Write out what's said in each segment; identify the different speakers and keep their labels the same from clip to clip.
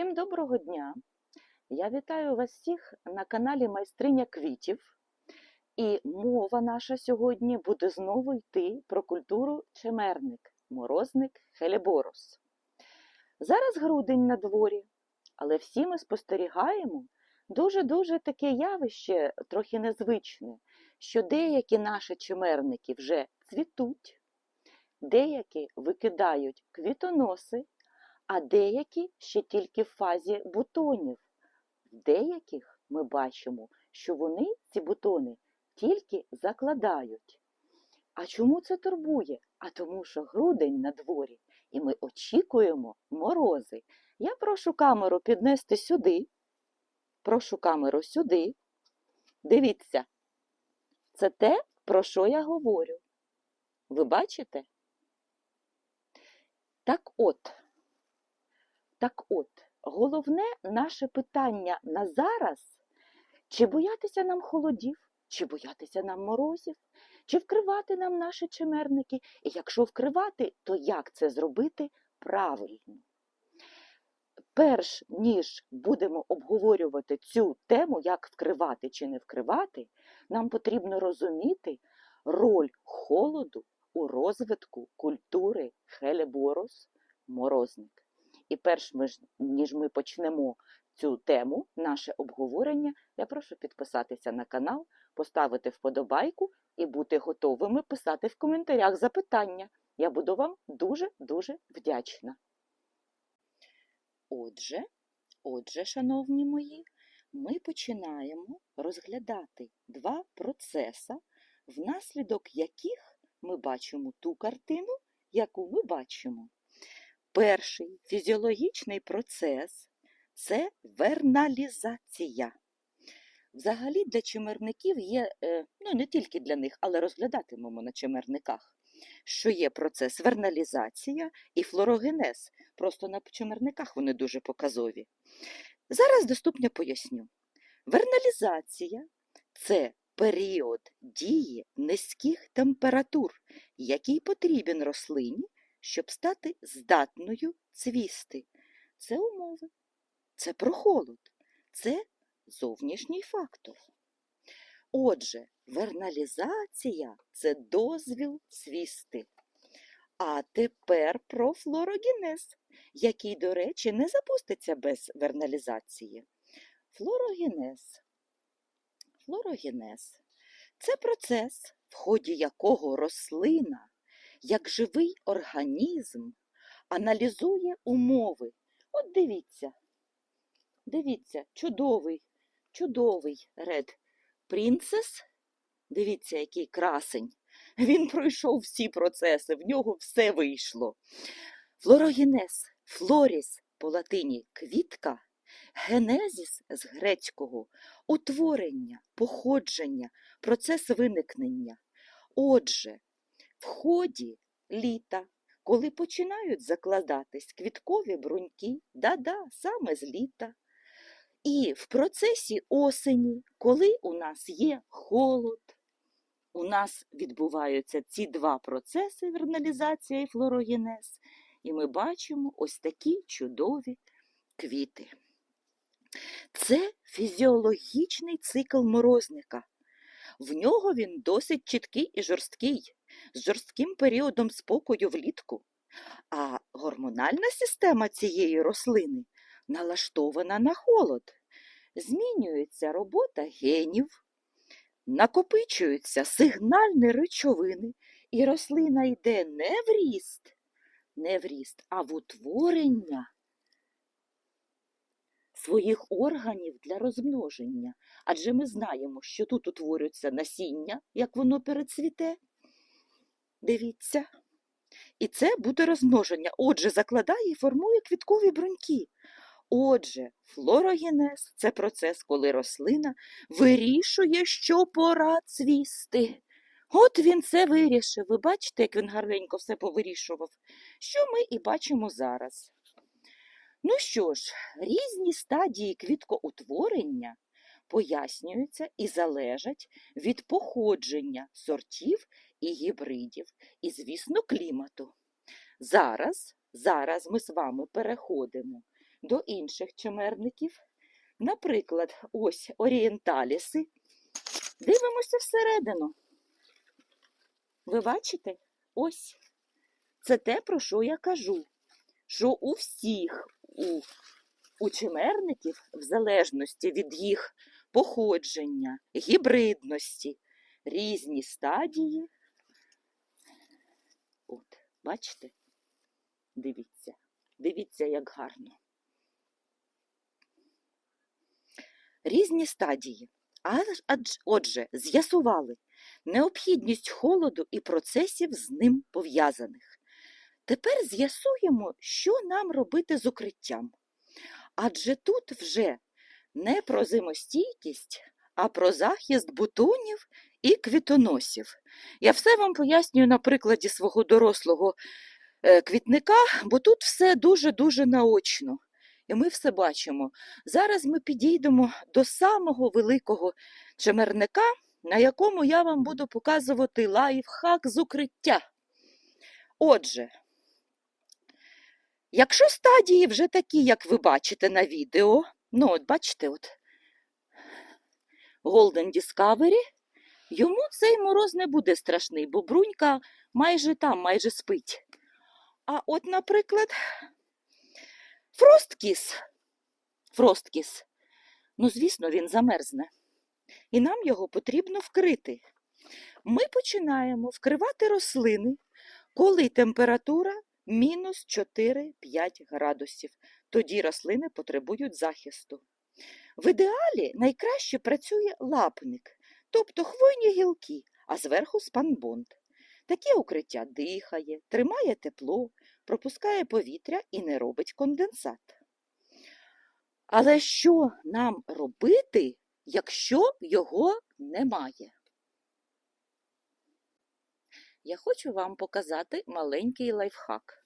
Speaker 1: Всім доброго дня! Я вітаю вас всіх на каналі Майстриня квітів. І мова наша сьогодні буде знову йти про культуру чемерник, морозник Хелеборос. Зараз грудень на дворі, але всі ми спостерігаємо дуже-дуже таке явище, трохи незвичне, що деякі наші чемерники вже цвітуть, деякі викидають квітоноси, а деякі ще тільки в фазі бутонів. В деяких ми бачимо, що вони, ці бутони, тільки закладають. А чому це турбує? А тому, що грудень на дворі, і ми очікуємо морози. Я прошу камеру піднести сюди. Прошу камеру сюди. Дивіться, це те, про що я говорю. Ви бачите? Так от, так от, головне наше питання на зараз чи боятися нам холодів, чи боятися нам морозів, чи вкривати нам наші чимерники, і якщо вкривати, то як це зробити правильно? Перш ніж будемо обговорювати цю тему, як вкривати чи не вкривати, нам потрібно розуміти роль холоду у розвитку культури Хелеборос морозник. І перш ніж ми почнемо цю тему, наше обговорення, я прошу підписатися на канал, поставити вподобайку і бути готовими писати в коментарях запитання. Я буду вам дуже-дуже вдячна. Отже, отже, шановні мої, ми починаємо розглядати два процеси, внаслідок яких ми бачимо ту картину, яку ми бачимо. Перший фізіологічний процес це верналізація. Взагалі для чимерників є, е, ну не тільки для них, але розглядатимемо на чимерниках, що є процес верналізація і флорогенез. Просто на чимерниках вони дуже показові. Зараз доступно поясню. Верналізація це період дії низьких температур, який потрібен рослині, щоб стати здатною цвісти. Це умови, це про холод, це зовнішній фактор. Отже, верналізація це дозвіл цвісти. А тепер про флорогенез, який, до речі, не запуститься без верналізації. Флорогенез. Флорогенез це процес, в ході якого рослина, як живий організм, аналізує умови. От дивіться, дивіться, чудовий, чудовий ред принцес. Дивіться, який красень. Він пройшов всі процеси, в нього все вийшло. Флорогенез, флоріс по латині квітка, генезіс з грецького утворення, походження, процес виникнення. Отже, в ході літа, коли починають закладатись квіткові бруньки, да-да, саме з літа, і в процесі осені, коли у нас є холод, у нас відбуваються ці два процеси верналізація і флорогенез, і ми бачимо ось такі чудові квіти. Це фізіологічний цикл морозника. В нього він досить чіткий і жорсткий, з жорстким періодом спокою влітку. А гормональна система цієї рослини налаштована на холод. Змінюється робота генів, накопичуються сигнальні речовини, і рослина йде не в ріст, не в ріст, а в утворення своїх органів для розмноження. Адже ми знаємо, що тут утворюється насіння, як воно перецвіте. Дивіться. І це буде розмноження. Отже, закладає і формує квіткові бруньки. Отже, флорогенез це процес, коли рослина вирішує, що пора цвісти. От він це вирішив. Ви бачите, як він гарненько все повирішував, що ми і бачимо зараз. Ну що ж, різні стадії квіткоутворення пояснюються і залежать від походження сортів і гібридів, і, звісно, клімату. Зараз, зараз ми з вами переходимо до інших чимерників. Наприклад, ось орієнталіси. Дивимося всередину. Ви бачите? Ось. Це те, про що я кажу. Що у всіх у, у чимерників, в залежності від їх походження, гібридності, різні стадії. Бачите? Дивіться, дивіться, як гарно. Різні стадії. Отже, з'ясували необхідність холоду і процесів з ним пов'язаних. Тепер з'ясуємо, що нам робити з укриттям. Адже тут вже не про зимостійкість, а про захист бутонів і квітоносів. Я все вам пояснюю на прикладі свого дорослого е, квітника, бо тут все дуже-дуже наочно. І ми все бачимо. Зараз ми підійдемо до самого великого чемерника, на якому я вам буду показувати лайфхак з укриття. Отже, якщо стадії вже такі, як ви бачите на відео, ну от бачите, от Golden Discovery, йому цей мороз не буде страшний, бо брунька майже там, майже спить. А от, наприклад, Фросткіс. Фросткіс. Ну, звісно, він замерзне. І нам його потрібно вкрити. Ми починаємо вкривати рослини, коли температура мінус 4-5 градусів. Тоді рослини потребують захисту. В ідеалі найкраще працює лапник, тобто хвойні гілки, а зверху спанбонд. Таке укриття дихає, тримає тепло, пропускає повітря і не робить конденсат. Але що нам робити, якщо його немає? Я хочу вам показати маленький лайфхак.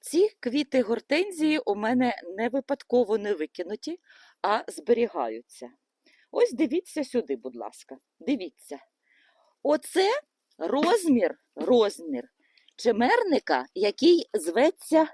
Speaker 1: Ці квіти гортензії у мене не випадково не викинуті, а зберігаються. Ось дивіться сюди, будь ласка. Дивіться. Оце розмір, розмір чемерника, який зветься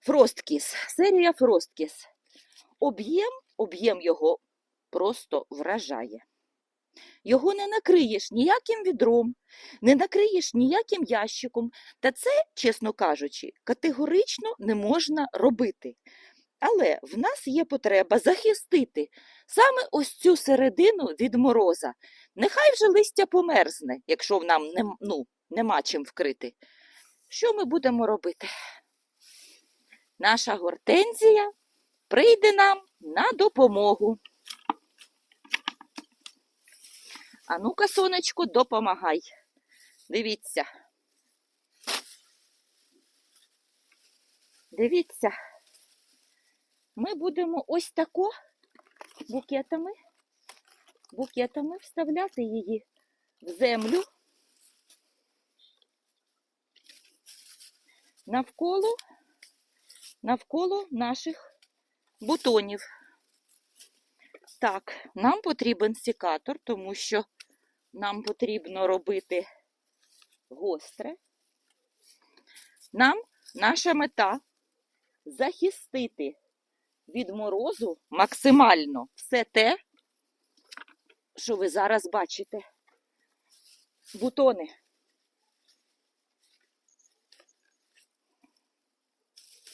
Speaker 1: Фросткіс, серія Фросткіс. Об'єм, об'єм його просто вражає. Його не накриєш ніяким відром, не накриєш ніяким ящиком, та це, чесно кажучи, категорично не можна робити. Але в нас є потреба захистити саме ось цю середину від мороза. Нехай вже листя померзне, якщо нам нем- ну, нема чим вкрити. Що ми будемо робити? Наша гортензія прийде нам на допомогу. А ну-ка, сонечко, допомагай. Дивіться. Дивіться. Ми будемо ось тако букетами, букетами вставляти її в землю. Навколо, навколо наших бутонів. Так, нам потрібен секатор, тому що нам потрібно робити гостре. Нам наша мета захистити від морозу максимально все те, що ви зараз бачите. Бутони.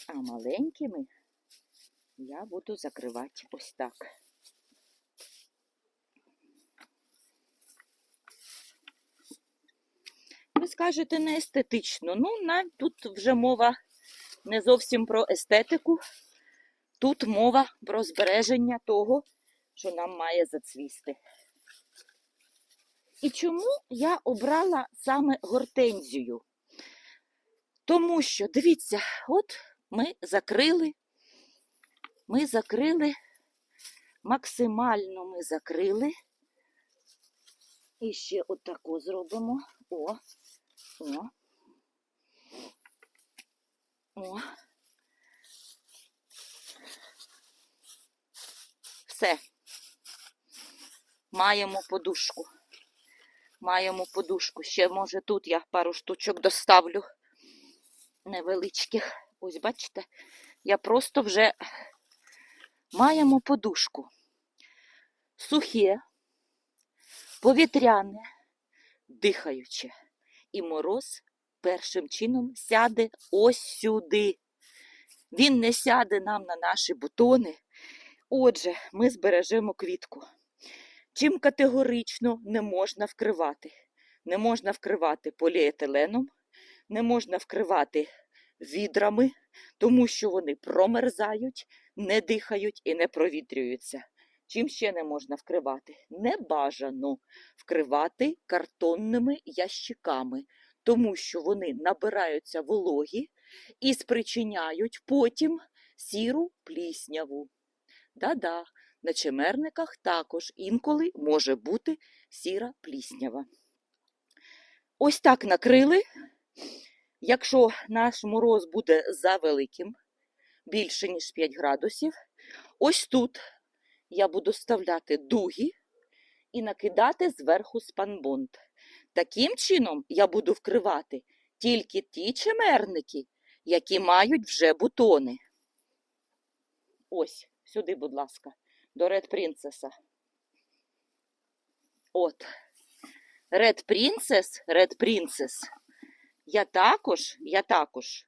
Speaker 1: А маленькими я буду закривати ось так. Ви скажете не естетично. Ну, на, тут вже мова не зовсім про естетику. Тут мова про збереження того, що нам має зацвісти. І чому я обрала саме гортензію? Тому що, дивіться, от ми закрили, ми закрили, максимально ми закрили. І ще отако зробимо. О, о. О. Все. Маємо подушку. Маємо подушку. Ще, може, тут я пару штучок доставлю невеличких. Ось, бачите, я просто вже маємо подушку. Сухе, повітряне, дихаюче. І мороз першим чином сяде ось сюди. Він не сяде нам на наші бутони. Отже, ми збережемо квітку. Чим категорично не можна вкривати? Не можна вкривати поліетиленом, не можна вкривати відрами, тому що вони промерзають, не дихають і не провітрюються. Чим ще не можна вкривати? Не бажано вкривати картонними ящиками, тому що вони набираються вологі і спричиняють потім сіру плісняву. Да-да, на чимерниках також інколи може бути сіра пліснява. Ось так накрили. Якщо наш мороз буде завеликим, більше ніж 5 градусів, ось тут я буду вставляти дуги і накидати зверху спанбонд. Таким чином я буду вкривати тільки ті чимерники, які мають вже бутони. Ось, сюди, будь ласка, до Red Princess. От. Red Princess, Red Princess. Я також, я також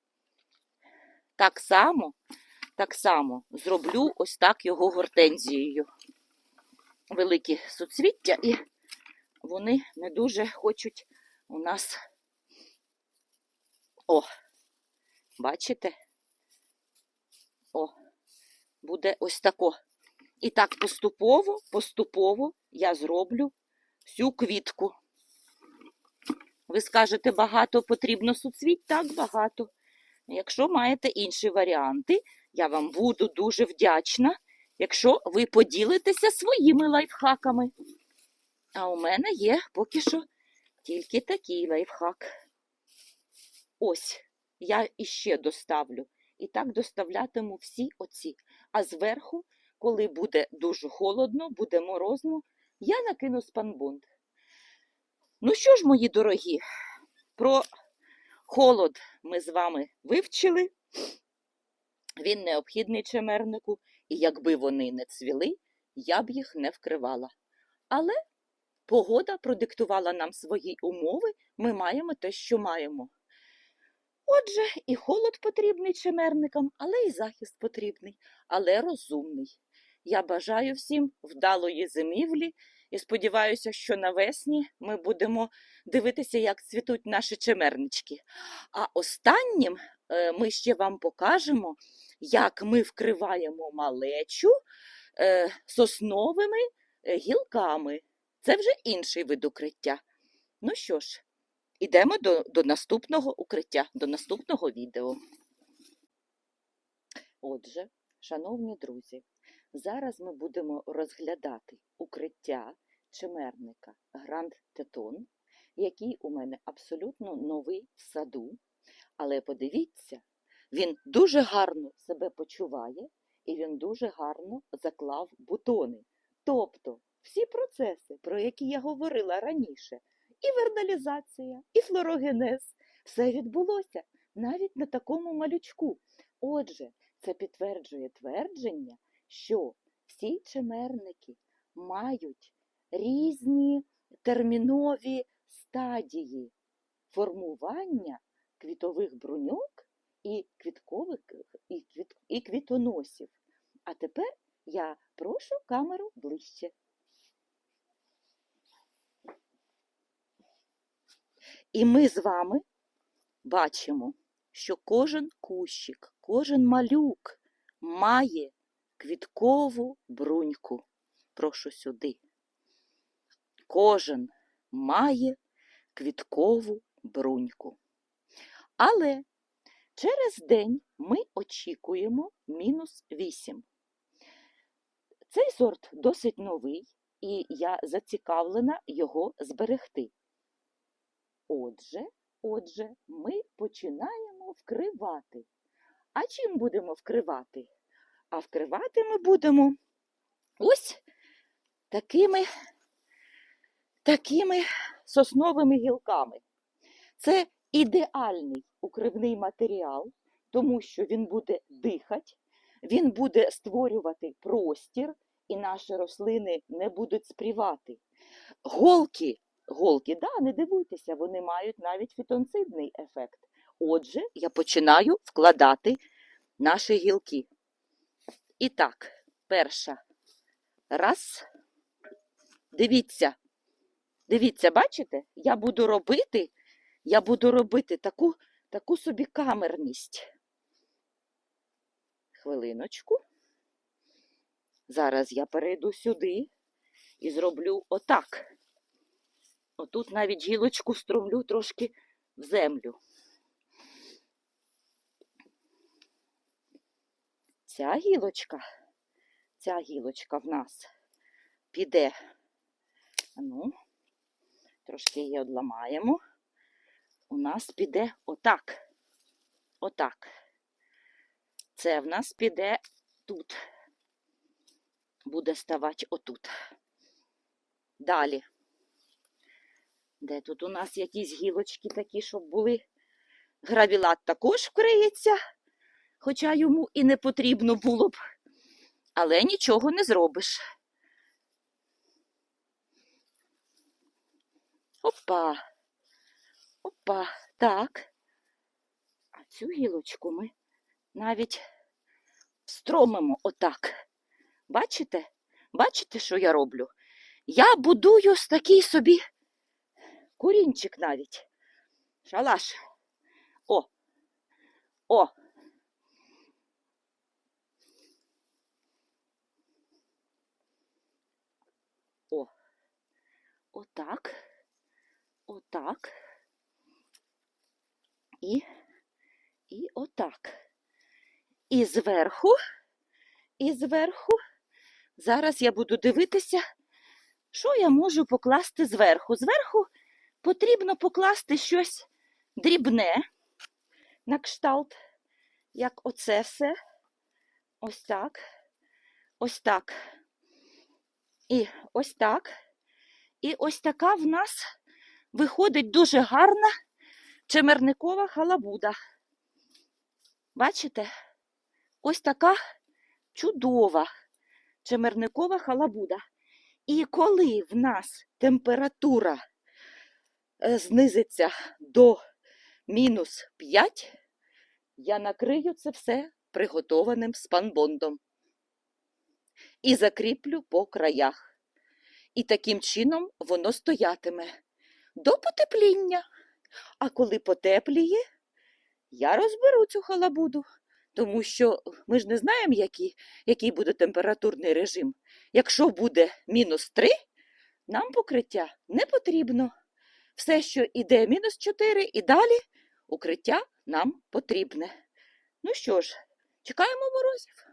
Speaker 1: так само, так само зроблю ось так його гортензією. Великі суцвіття, і вони не дуже хочуть у нас. О, бачите? Буде ось тако. І так поступово, поступово я зроблю всю квітку. Ви скажете, багато потрібно суцвіть? Так, багато. Якщо маєте інші варіанти, я вам буду дуже вдячна, якщо ви поділитеся своїми лайфхаками. А у мене є поки що тільки такий лайфхак. Ось, я іще доставлю. І так доставлятиму всі оці. А зверху, коли буде дуже холодно, буде морозно, я накину спанбонд. Ну що ж, мої дорогі, про холод ми з вами вивчили. Він необхідний чемернику, і якби вони не цвіли, я б їх не вкривала. Але погода продиктувала нам свої умови, ми маємо те, що маємо. Отже, і холод потрібний чемерникам, але і захист потрібний, але розумний. Я бажаю всім вдалої зимівлі і сподіваюся, що навесні ми будемо дивитися, як цвітуть наші чемернички. А останнім е, ми ще вам покажемо, як ми вкриваємо малечу е, сосновими е, гілками. Це вже інший вид укриття. Ну що ж, ідемо до, до наступного укриття, до наступного відео. Отже, шановні друзі, зараз ми будемо розглядати укриття чимерника Гранд Тетон, який у мене абсолютно новий в саду. Але подивіться, він дуже гарно себе почуває і він дуже гарно заклав бутони. Тобто всі процеси, про які я говорила раніше, і верналізація, і флорогенез, все відбулося навіть на такому малючку. Отже, це підтверджує твердження, що всі чимерники мають різні термінові стадії формування квітових бруньок і квіткових і, квіт, і квітоносів. А тепер я прошу камеру ближче. І ми з вами бачимо, що кожен кущик, кожен малюк має квіткову бруньку. Прошу сюди. Кожен має квіткову бруньку. Але через день ми очікуємо мінус 8. Цей сорт досить новий, і я зацікавлена його зберегти. Отже, отже, ми починаємо вкривати. А чим будемо вкривати? А вкривати ми будемо ось такими, такими сосновими гілками. Це ідеальний укривний матеріал, тому що він буде дихати, він буде створювати простір, і наші рослини не будуть спрівати. Голки, голки, да, не дивуйтеся, вони мають навіть фітонцидний ефект. Отже, я починаю вкладати наші гілки. І так, перша. Раз. Дивіться. Дивіться, бачите? Я буду робити, я буду робити таку, таку собі камерність. Хвилиночку. Зараз я перейду сюди і зроблю отак. Отут навіть гілочку струмлю трошки в землю. Ця гілочка, ця гілочка в нас піде. Ну, трошки її одламаємо. У нас піде отак. Отак. Це в нас піде тут. Буде ставати отут. Далі. Де тут у нас якісь гілочки такі, щоб були? Гравілат також вкриється, хоча йому і не потрібно було б. Але нічого не зробиш. Опа. Опа. Так. А цю гілочку ми навіть встромимо отак. Бачите? Бачите, що я роблю? Я будую такий собі курінчик навіть. Шалаш. О. О. О. Отак. Отак. І, і отак. І зверху, і зверху. Зараз я буду дивитися, що я можу покласти зверху. Зверху потрібно покласти щось дрібне, на кшталт, як оце все. Ось так. Ось так. І ось так. І ось така в нас виходить дуже гарна чемерникова халабуда. Бачите? Ось така чудова чемерникова халабуда. І коли в нас температура знизиться до мінус 5, я накрию це все приготованим спанбондом і закріплю по краях. І таким чином воно стоятиме до потепління. А коли потепліє, я розберу цю халабуду, тому що ми ж не знаємо, який, який буде температурний режим. Якщо буде мінус 3, нам покриття не потрібно. Все, що іде мінус 4 і далі, укриття нам потрібне. Ну що ж, чекаємо морозів.